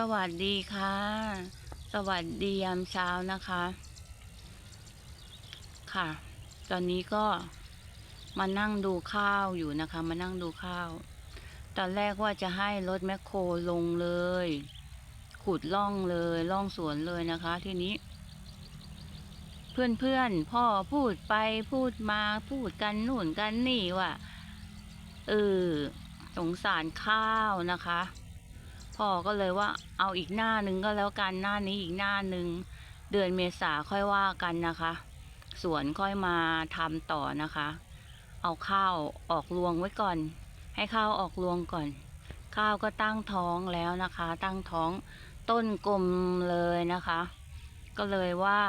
สวัสดีค่ะ สวัสดียามเช้านะคะ ค่ะ ตอนนี้ก็มานั่งดูข้าวอยู่นะคะ มานั่งดูข้าว ตอนแรกว่าจะให้รถแมคโครลงเลย ขุดล่องเลยล่องสวนเลยนะคะ ทีนี้ เพื่อนเพื่อนๆพ่อพูดไปพูดมาพูดกันนู่นกันนี่ว่าเออสงสารข้าวนะคะ พ่อก็เลยว่าเอาอีกหน้าหนึ่งก็แล้วกันหน้านี้อีกหน้าหนึ่งเดือนเมษาค่อยว่ากันนะคะ สวนค่อยมาทำต่อนะคะ เอาข้าวออกรวงไว้ก่อน ให้ข้าวออกรวงก่อน ข้าวก็ตั้งท้องแล้วนะคะ ตั้งท้องต้นกลมเลยนะคะ ก็เลยว่า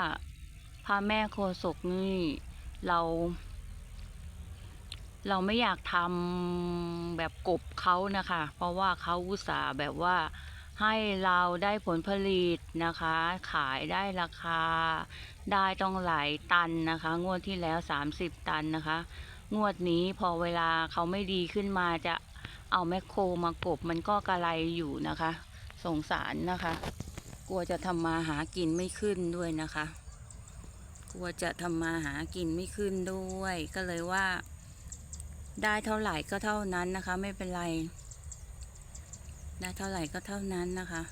พระแม่โคศกนี่เรา เราไม่อยากทำแบบกบเขานะคะ เพราะว่าเขาอุตส่าห์แบบว่าให้เราได้ผลผลิตนะคะ ขายได้ราคา ได้ต้องหลายตันนะคะ งวดที่แล้ว 30 ตันนะคะ งวดนี้พอเวลาเขาไม่ดีขึ้นมาจะเอาแมคโครมากบมันก็กระไรอยู่นะคะ สงสารนะคะ กลัวจะทำมาหากินไม่ขึ้นด้วยนะคะ กลัวจะทำมาหากินไม่ขึ้นด้วย ก็เลยว่า ได้เท่าไหร่ก็เท่านั้นนะคะ ไม่เป็นไร ได้เท่าไหร่ก็เท่านั้นนะคะ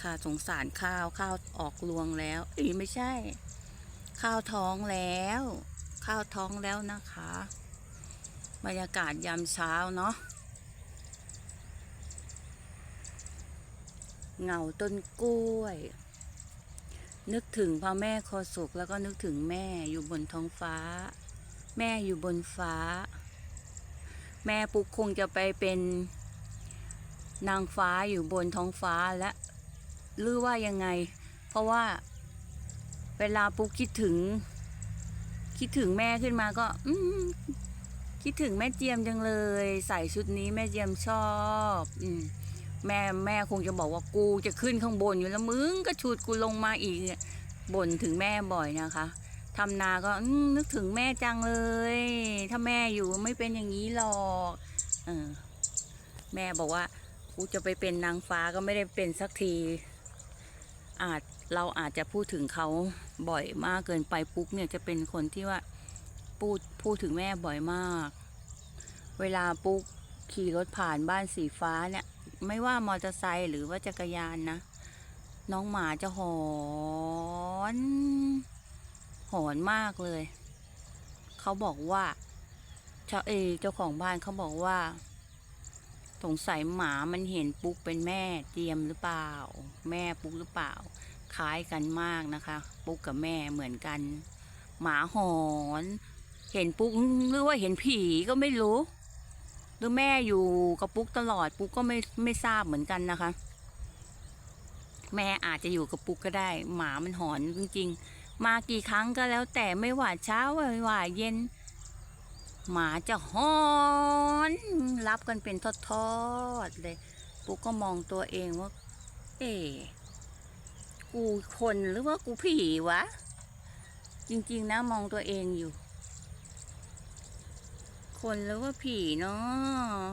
ค่ะสงสารข้าวข้าวออกรวงแล้วอีไม่ใช่ ข้าวท้องแล้ว ข้าวท้องแล้วนะคะ บรรยากาศยามเช้าเนาะเงาต้นกล้วย นึกถึงพ่อแม่โคสุกแล้วก็นึกถึงแม่อยู่บนท้องฟ้า แม่อยู่บนฟ้า แม่ปุ๊กคงจะไปเป็นนางฟ้าอยู่บนท้องฟ้าและหรือว่ายังไง เพราะว่าเวลาปุ๊กคิดถึง คิดถึงแม่ขึ้นมาก็อคิดถึงแม่เจียมจังเลย ใส่ชุดนี้แม่เจียมชอบอืมแม่แม่คงจะบอกว่ากูจะขึ้นข้างบนอยู่แล้วมึงก็ชุดกูลงมาอีกบ่นถึงแม่บ่อยนะคะ ทำนาก็นึกถึงแม่จังเลย ถ้าแม่อยู่ไม่เป็นอย่างนี้หรอกออแม่บอกว่ากูจะไปเป็นนางฟ้าก็ไม่ได้เป็นสักที อาจเราอาจจะพูดถึงเขาบ่อยมากเกินไปปุ๊กเนี่ยจะเป็นคนที่ว่าพูดพูดถึงแม่บ่อยมาก เวลาปุ๊กขี่รถผ่านบ้านสีฟ้าเนี่ย ไม่ว่ามอเตอร์ไซค์หรือว่าจักรยานนะ น้องหมาจะหอน หอนมากเลย เขาบอกว่าเจ้าเอเจ้าของบ้านเขาบอกว่า สงสัยหมามันเห็นปุ๊กเป็นแม่เจียมหรือเปล่า แม่ปุ๊กหรือเปล่า คล้ายกันมากนะคะ ปุ๊กกับแม่เหมือนกัน หมาหอน เห็นปุ๊กหรือว่าเห็นผีก็ไม่รู้หรือแม่อยู่กับปุ๊กตลอดปุ๊กก็ไม่ไม่ทราบเหมือนกันนะคะ แม่อาจจะอยู่กับปุ๊กก็ได้ หมามันหอนจริงๆ มากี่ครั้งก็แล้วแต่ไม่ว่าเช้าไม่ว่าเย็น หมาจะหอนรับกันเป็นทอดๆเลยปุ๊กก็มองตัวเองว่า เอ๊กูคนหรือว่ากูผีวะ จริงๆนะมองตัวเองอยู่ คนหรือว่าผีเนาะ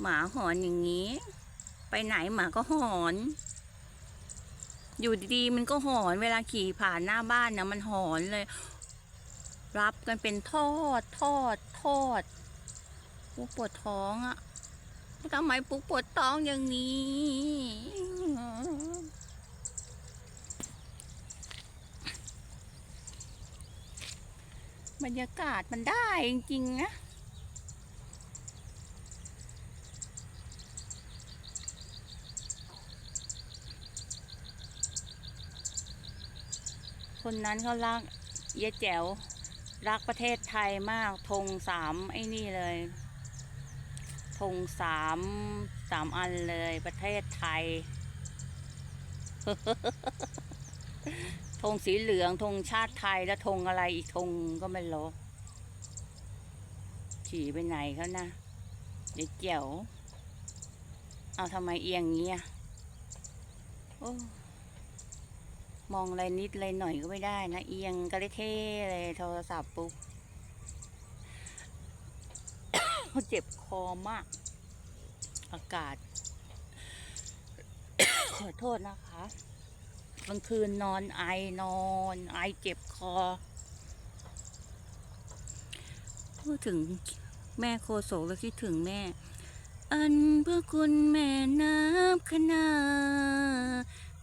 หมาหอนอย่างนี้ ไปไหนหมาก็หอน อยู่ดีๆ มันก็หอนเวลาขี่ผ่านหน้าบ้านนะมันหอนเลย รับกันเป็นทอดทอดทอดปุ๊กปวดท้องอะทำไมปุ๊กปวดท้องอย่างนี้บรรยากาศมันได้จริงๆนะ คนนั้นเขารักเยแจ๋วรักประเทศไทยมากธงสามไอ้นี่เลยธงสามสามอันเลยประเทศไทยธงสีเหลืองธงชาติไทยแล้วธงอะไรอีกธงก็ไม่รู้ขี่ไปไหนเขานะเดี๋ยวเจ๋วเอาทำไมเอียงเงี้ยโอ้ มองอะไรนิดอะไรหน่อยก็ไม่ได้นะ เอียงกระเท่เลยโทรศัพท์ปุ๊บเจ็บคอมาก อากาศ ขอโทษนะคะกลางคืนนอนไอนอนไอเจ็บคอ พูดถึงแม่โคโศกแล้วคิดถึงแม่ อันเพื่อคุณแม่น้ำขนา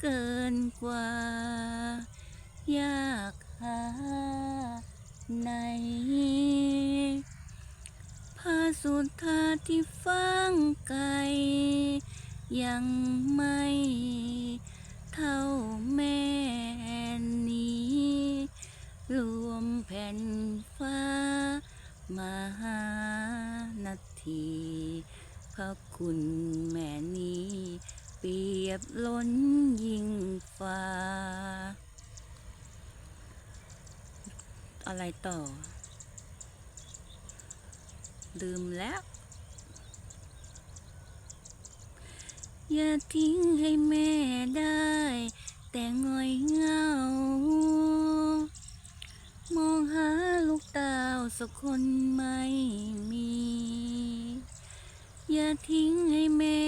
เกินกว่า ยากหาในพาสุดทาที่ฟังไกล ยังไม่เท่าแม่นี้ รวมแผ่นฟ้ามหานาทีพระคุณแม่น ยบล้นยิ่งฟ้า อะไรต่อ ลืมแล้ว อย่าทิ้งให้แม่ได้ แต่งอยเงา มองหาลูกดาสักคนไม่มี อย่าทิ้งให้แม่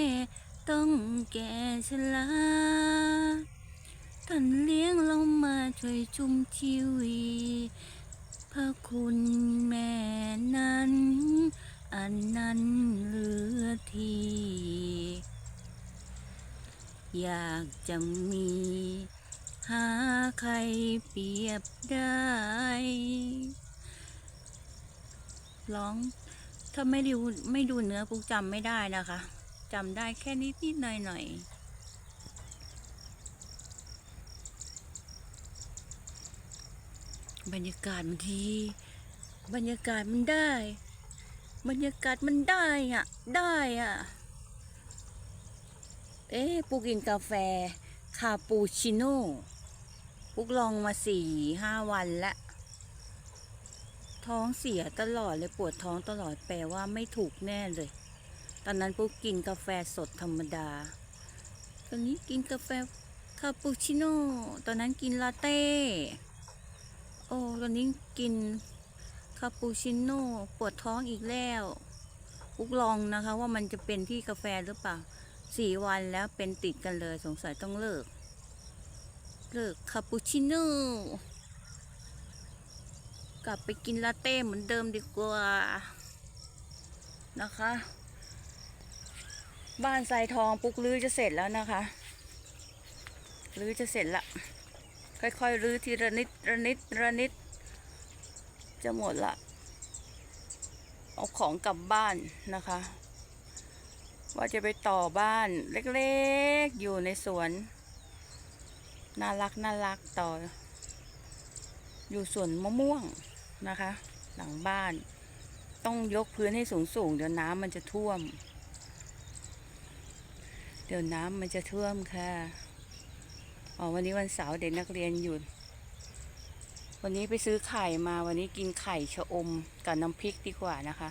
ต้องแก่ชราท่านเลี้ยงเรามาช่วยชุมชีวีพระคุณแม่นั้น อันนั้นเหลือที อยากจะมี หาใครเปรียบได้ ร้อง ถ้าไม่ดูไม่ดูเนื้อปุ๊กจำไม่ได้นะคะ จำได้แค่นิดนิดหน่อยหน่อยบรรยากาศมันดี บรรยากาศมันได้ บรรยากาศมันได้อะได้อะเอ๊ะปูกินกาแฟ คาปูชิโน่ปุกลองมาสี่ห้าวันแล้วท้องเสียตลอดเลยปวดท้องตลอดแปลว่าไม่ถูกแน่เลย ตอนนั้นปุ๊กกินกาแฟสดธรรมดา ตอนนี้กินกาแฟคาปูชิโน่ ตอนนั้นกินลาเต้ โอ้ ตอนนี้กินคาปูชิโน่ปวดท้องอีกแล้วปุ๊กลองนะคะว่ามันจะเป็นที่กาแฟหรือเปล่าสี่วันแล้วเป็นติดกันเลยสงสัยต้องเลิก เลิกคาปูชิโน่กลับไปกินลาเต้เหมือนเดิมดีกว่านะคะ บ้านทรายทองปุกลื้อจะเสร็จแล้วนะคะลื้อจะเสร็จละ ค่อยๆรื้อทีละนิดระนิดระนิด จะหมดละ เอาของกลับบ้านนะคะ ว่าจะไปต่อบ้านเล็กๆ อยู่ในสวน น่ารักน่ารักต่อ อยู่สวนมะม่วงนะคะ หลังบ้าน ต้องยกพื้นให้สูงๆ เดี๋ยวน้ำมันจะท่วม เดี๋ยวน้ำมันจะท่วมค่ะอ๋อวันนี้วันเสาร์เด็กนักเรียนหยุด วันนี้ไปซื้อไข่มาวันนี้กินไข่ชะอมกับน้ำพริกดีกว่านะคะ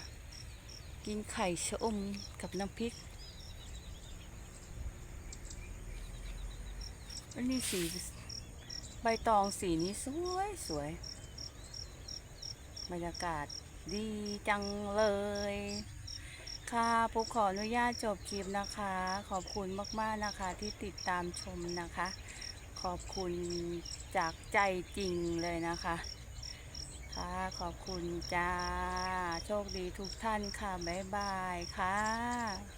กินไข่ชะอมกับน้ำพริกอันนี้สีใบตองสีนี้สวยสวย บรรยากาศดีจังเลย ค่ะปุ๊บขออนุญาตจบคลิปนะคะ ขอบคุณมากๆนะคะที่ติดตามชมนะคะ ขอบคุณจากใจจริงเลยนะคะ ค่ะขอบคุณจ้า โชคดีทุกท่านค่ะ บ๊ายบายค่ะ